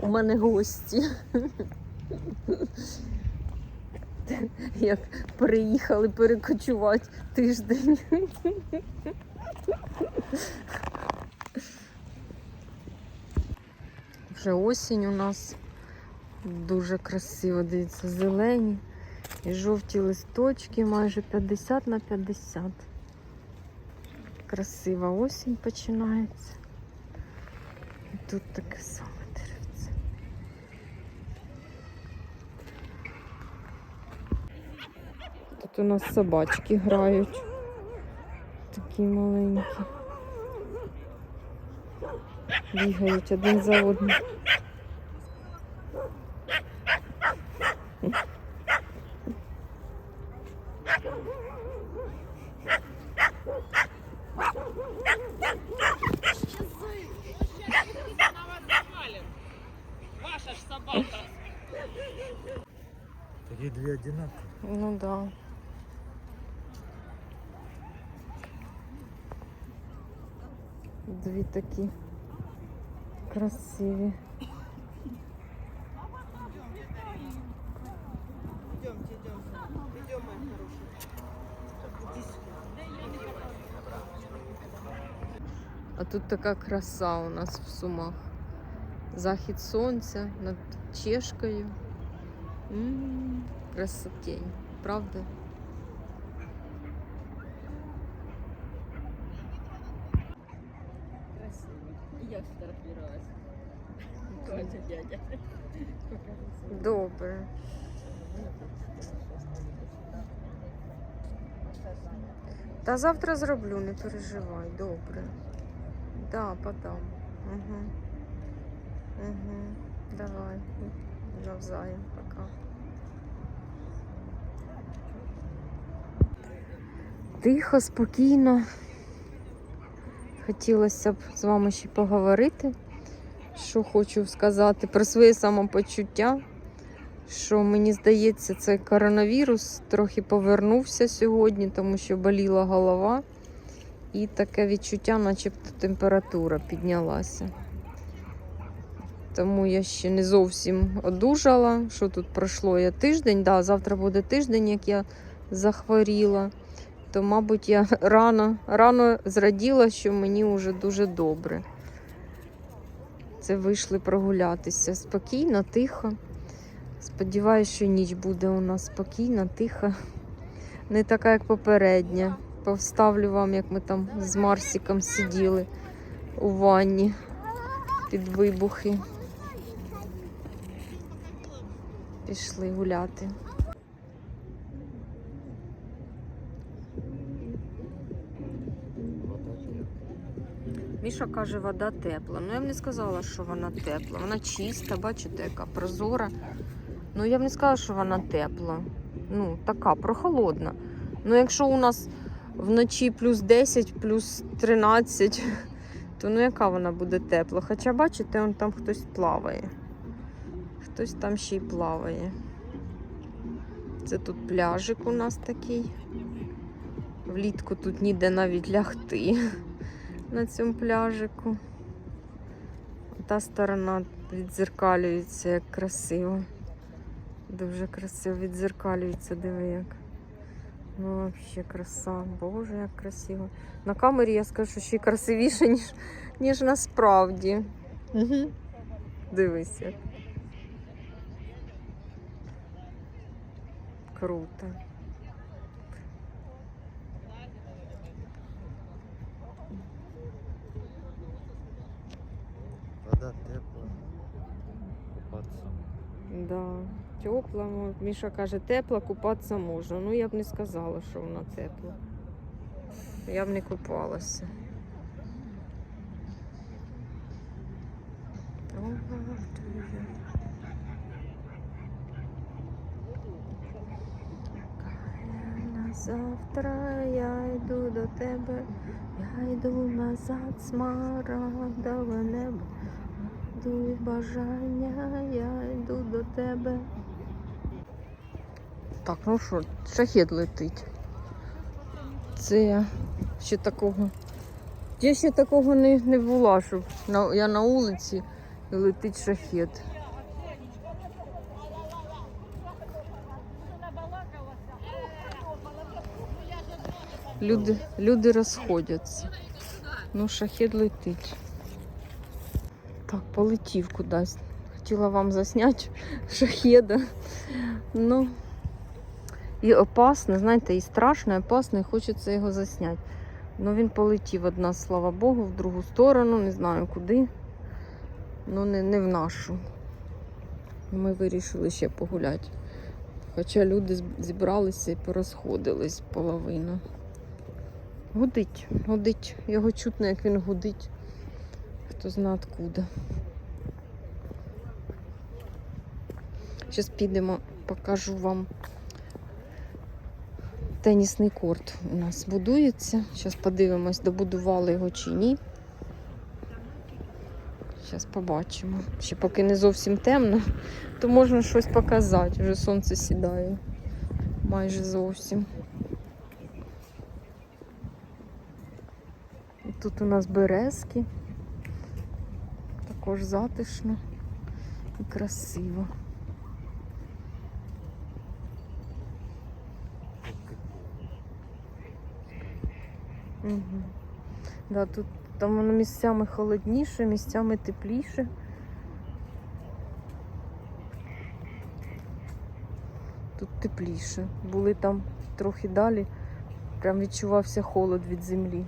У мене гості. Як приїхали перекочувати тиждень. Вже осінь у нас дуже красиво, дивіться, зелені і жовті листочки, майже 50 на 50. Красива осінь починається. І тут таке саме Тут у нас собачки грають. Такі маленькі. Бігають один за одним. Ваша ж собака. Такие две одинаковые. Ну да. Дві такі красиві. Идемте, идемте. Идем, моя хорошая. Иди сюда. А тут така краса у нас в Сумах. Захід сонця над Чешкою. М, Красотень, правда? Та завтра зроблю, не переживай, добре. Да, подам. Угу. Угу. Давай. Навзаєм, пока. Тихо, спокійно. Хотілося б з вами ще поговорити. Що хочу сказати про своє самопочуття. Що мені здається, цей коронавірус трохи повернувся сьогодні, тому що боліла голова, і таке відчуття, начебто температура піднялася. Тому я ще не зовсім одужала. Що тут пройшло я тиждень? Да, завтра буде тиждень, як я захворіла. То, мабуть, я рано, рано зраділа, що мені вже дуже добре. Це вийшли прогулятися спокійно, тихо. Сподіваюсь, що ніч буде у нас спокійна, тиха, не така, як попередня. Повставлю вам, як ми там з Марсиком сиділи у ванні під вибухи. Пішли гуляти. Міша каже, вода тепла. Ну я б не сказала, що вона тепла. Вона чиста, бачите, яка прозора. Ну я б не сказала, що вона тепла. Ну, така прохолодна. Ну, якщо у нас вночі плюс 10, плюс 13, то ну яка вона буде тепла? Хоча, бачите, он там хтось плаває. Хтось там ще й плаває. Це тут пляжик у нас такий. Влітку тут ніде навіть лягти на цьому пляжику. Та сторона відзеркалюється як красиво. Дуже красиво відзеркалюється, диви як. Ну, взагалі краса. Боже, як красиво. На камері я скажу, що ще красивіше, ніж, ніж насправді. Угу. Дивись. як. Круто. Вода теплая. Купаться. Да, тепла. ну, Міша каже, тепла, купатися можна. Ну, я б не сказала, що вона тепла. Я б не купалася. Завтра я йду до тебе, я йду назад, смарагдове небо. Дуй бажання, я йду до тебе. Так, ну що, шахет летить. Це ще такого. Я ще такого не, не була, щоб на, я на вулиці І летить шахет. Люди, люди розходяться. Ну, шахет летить. Так, полетів кудись. Хотіла вам засняти шахеда. Ну, і опасно, знаєте, і страшно, і опасно, і хочеться його засняти. Ну, він полетів од нас, слава Богу, в другу сторону, не знаю куди. Ну, не, не в нашу. Ми вирішили ще погуляти. Хоча люди зібралися і порозходились половину. Гудить, гудить. Його чутно, як він гудить. Хто зна откуда. Зараз підемо, покажу вам. Тенісний корт у нас будується. Зараз подивимось, добудували його чи ні. Зараз побачимо. Ще поки не зовсім темно, то можна щось показати. Вже сонце сідає. Майже зовсім. Тут у нас березки. Також затишно і красиво. Угу. Да, тут там воно місцями холодніше, місцями тепліше. Тут тепліше. Були там трохи далі, прям відчувався холод від землі.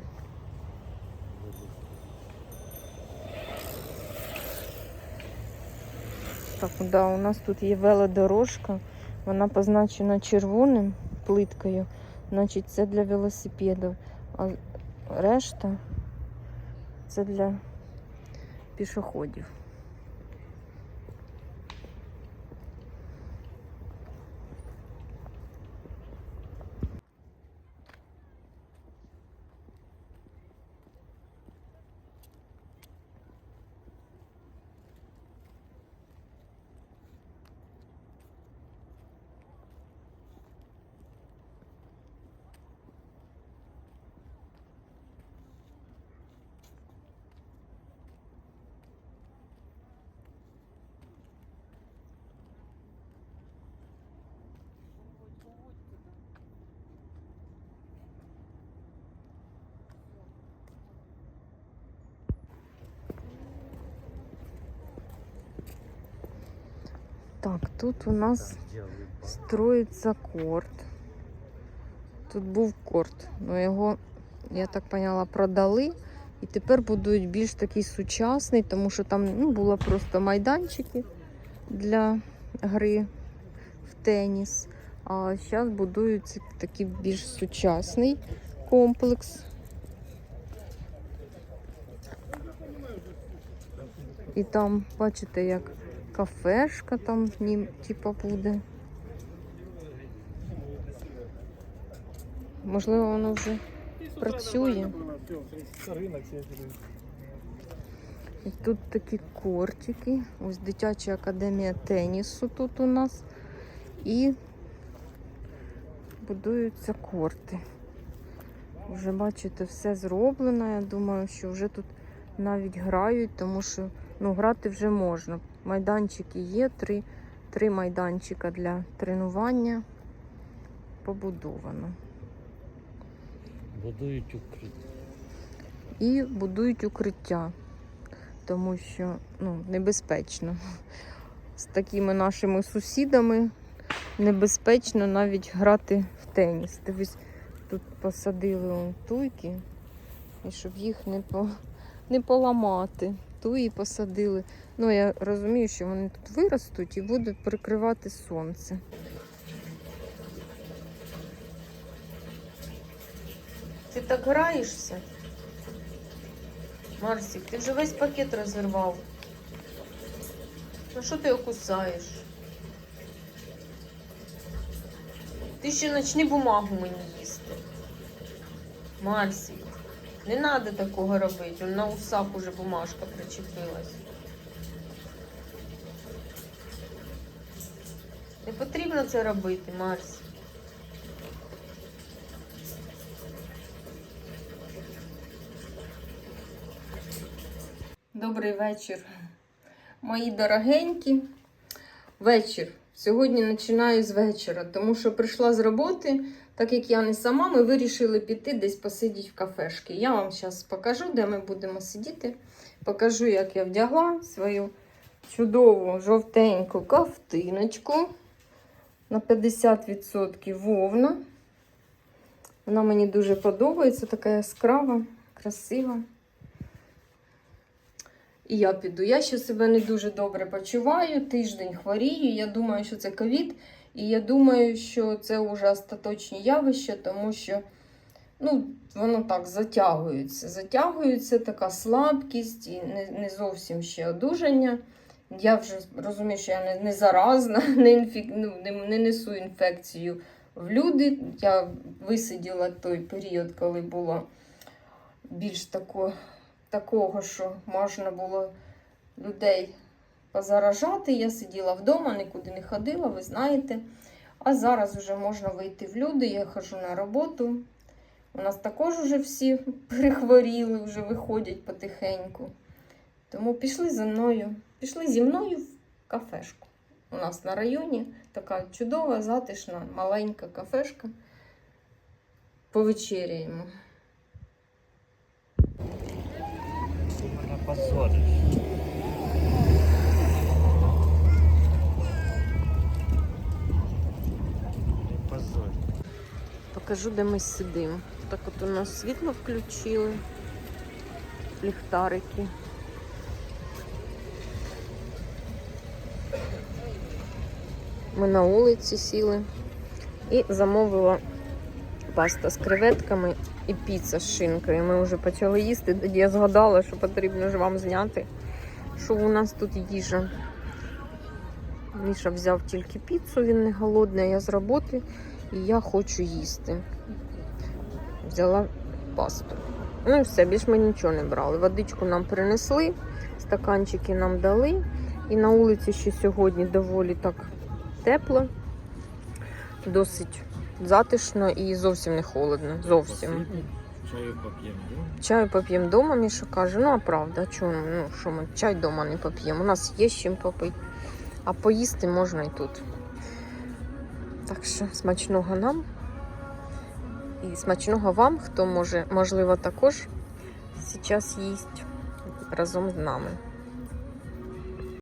Так, да, у нас тут є велодорожка, вона позначена червоним плиткою, значить це для велосипедів, а решта це для пішоходів. Так, тут у нас строїться корт. Тут був корт, але його, я так поняла, продали. І тепер будують більш такий сучасний, тому що там ну, було просто майданчики для гри в теніс. А зараз будується такий більш сучасний комплекс. І там, бачите, як кафешка там в нім, типа, буде. Можливо, воно вже працює. І тут такі кортики. Ось дитяча академія тенісу тут у нас. І будуються корти. Вже бачите, все зроблено. Я думаю, що вже тут навіть грають, тому що ну, грати вже можна. Майданчики є, три, три майданчика для тренування побудовано. Будують укриття. і будують укриття, тому що ну, небезпечно. З такими нашими сусідами небезпечно навіть грати в теніс. Дивись, тут посадили туйки, і щоб їх не, по, не поламати. Туї посадили. Ну, я розумію, що вони тут виростуть і будуть прикривати сонце. Ти так граєшся? Марсик, ти вже весь пакет розірвав. Ну що ти його кусаєш? Ти ще почни бумагу мені їсти. Марсик, не треба такого робити. На усах уже бумажка причепилась. Не потрібно це робити, Марсик. Добрий вечір. мої дорогенькі. Вечір. Сьогодні починаю з вечора, тому що прийшла з роботи, так як я не сама, ми вирішили піти десь посидіти в кафешки. Я вам зараз покажу, де ми будемо сидіти. Покажу, як я вдягла свою чудову жовтеньку ковтиночку на 50% вовна. Вона мені дуже подобається, така яскрава, красива. І я піду. Я ще себе не дуже добре почуваю, тиждень хворію. Я думаю, що це ковід. І я думаю, що це вже остаточні явища, тому що ну, воно так затягується. Затягується така слабкість і не, не зовсім ще одужання. Я вже розумію, що я не, не заразна, не, інфік, ну, не, не несу інфекцію в люди. Я висиділа той період, коли було більш тако, такого, що можна було людей позаражати. Я сиділа вдома, нікуди не ходила, ви знаєте. А зараз вже можна вийти в люди. Я хожу на роботу. У нас також вже всі перехворіли, вже виходять потихеньку. Тому пішли за мною. Пішли зі мною в кафешку. У нас на районі така чудова, затишна, маленька кафешка. Повечеряємо. Мене Покажу, де ми сидимо. Так от у нас світло включили, ліхтарики. Ми на вулиці сіли і замовила паста з креветками і піца з шинкою. Ми вже почали їсти. Тоді я згадала, що потрібно ж вам зняти, що у нас тут їжа. Міша взяв тільки піцу, він не голодний, я з роботи і я хочу їсти. Взяла пасту. Ну і все, більш ми нічого не брали. Водичку нам принесли, стаканчики нам дали. І на вулиці ще сьогодні доволі так тепло, досить затишно і зовсім не холодно. Зовсім. Чаю поп'ємо, да? Чаю поп'ємо вдома, Міша каже, ну а правда, чого, ну, що ми чай вдома не поп'ємо. У нас є з чим попити, а поїсти можна і тут. Так що смачного нам і смачного вам, хто може, можливо, також зараз їсть разом з нами.